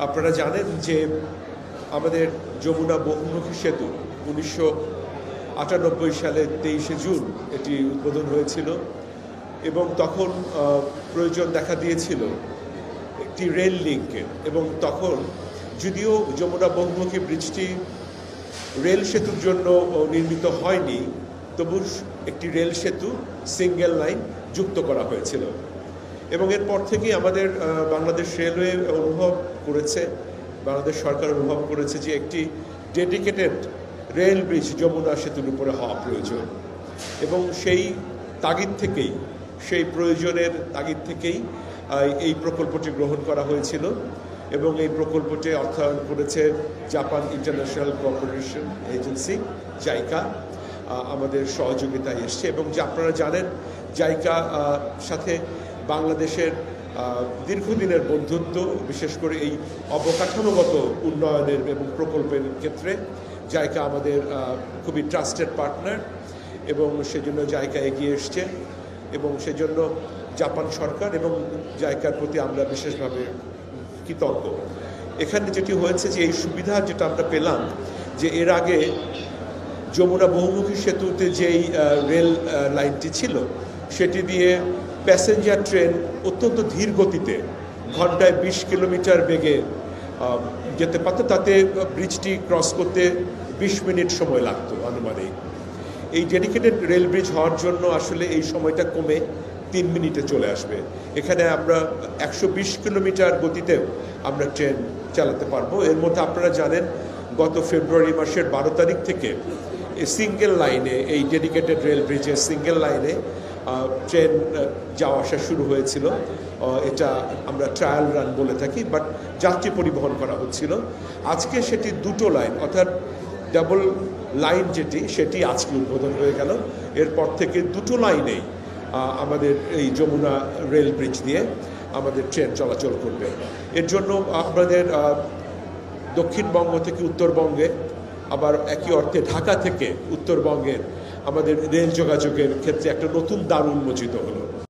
আপনারা জানেন যে আমাদের যমুনা বহুমুখী সেতু উনিশশো আটানব্বই সালের তেইশে জুন এটি উদ্বোধন হয়েছিল এবং তখন প্রয়োজন দেখা দিয়েছিল একটি রেল লিঙ্কের এবং তখন যদিও যমুনা বহুমুখী ব্রিজটি রেল সেতুর জন্য নির্মিত হয়নি তবু একটি রেল সেতু সিঙ্গেল লাইন যুক্ত করা হয়েছিল। এবং এরপর থেকেই আমাদের বাংলাদেশ রেলওয়ে অনুভব করেছে, বাংলাদেশ সরকার অনুভব করেছে যে একটি ডেডিকেটেড রেল ব্রিজ যমুনা সেতুর উপরে হওয়া প্রয়োজন। এবং সেই তাগিদ থেকেই, সেই প্রয়োজনের তাগিদ থেকেই এই প্রকল্পটি গ্রহণ করা হয়েছিল এবং এই প্রকল্পটি অর্থায়ন করেছে Japan International Cooperation Agency, JICA. আমাদের সহযোগিতায় এসছে এবং যে আপনারা জানেন, জাইকা সাথে বাংলাদেশের দীর্ঘদিনের বন্ধুত্ব, বিশেষ করে এই অবকাঠামোগত উন্নয়নের এবং প্রকল্পের ক্ষেত্রে জাইকা আমাদের খুবই ট্রাস্টেড পার্টনার এবং সেজন্য জায়গা এগিয়ে এসছে এবং সেজন্য জাপান সরকার এবং জায়গার প্রতি আমরা বিশেষভাবে কৃতজ্ঞ। এখানে যেটি হয়েছে যে এই সুবিধা যেটা আমরা পেলাম যে এর আগে যমুনা বহুমুখী সেতুতে যেই রেল লাইনটি ছিল, সেটি দিয়ে প্যাসেঞ্জার ট্রেন অত্যন্ত ধীর গতিতে ঘন্টায় বিশ কিলোমিটার বেগে যেতে পারতো। তাতে ব্রিজটি ক্রস করতে বিশ মিনিট সময় লাগতো আনুমানিক। এই ডেডিকেটেড রেল ব্রিজ হওয়ার জন্য আসলে এই সময়টা কমে তিন মিনিটে চলে আসবে। এখানে আমরা একশো বিশ কিলোমিটার গতিতেও আমরা ট্রেন চালাতে পারব। এর মধ্যে আপনারা জানেন, গত ফেব্রুয়ারি মাসের বারো তারিখ থেকে সিঙ্গেল লাইনে এই ডেডিকেটেড রেল ব্রিজের সিঙ্গেল লাইনে ট্রেন যাওয়া আসা শুরু হয়েছিল। এটা আমরা ট্রায়াল রান বলে থাকি বাট যাত্রী পরিবহন করা হচ্ছিল। আজকে সেটি দুটো লাইন অর্থাৎ ডাবল লাইন যেটি, সেটি আজকে উদ্বোধন হয়ে গেল। এরপর থেকে দুটো লাইনেই আমাদের এই যমুনা রেল ব্রিজ দিয়ে আমাদের ট্রেন চলাচল করবে। এর জন্য আমাদের দক্ষিণবঙ্গ থেকে উত্তরবঙ্গে আবার একই অর্থে ঢাকা থেকে উত্তরবঙ্গের আমাদের রেল যোগাযোগের ক্ষেত্রে একটা নতুন দ্বার উন্মোচিত হলো।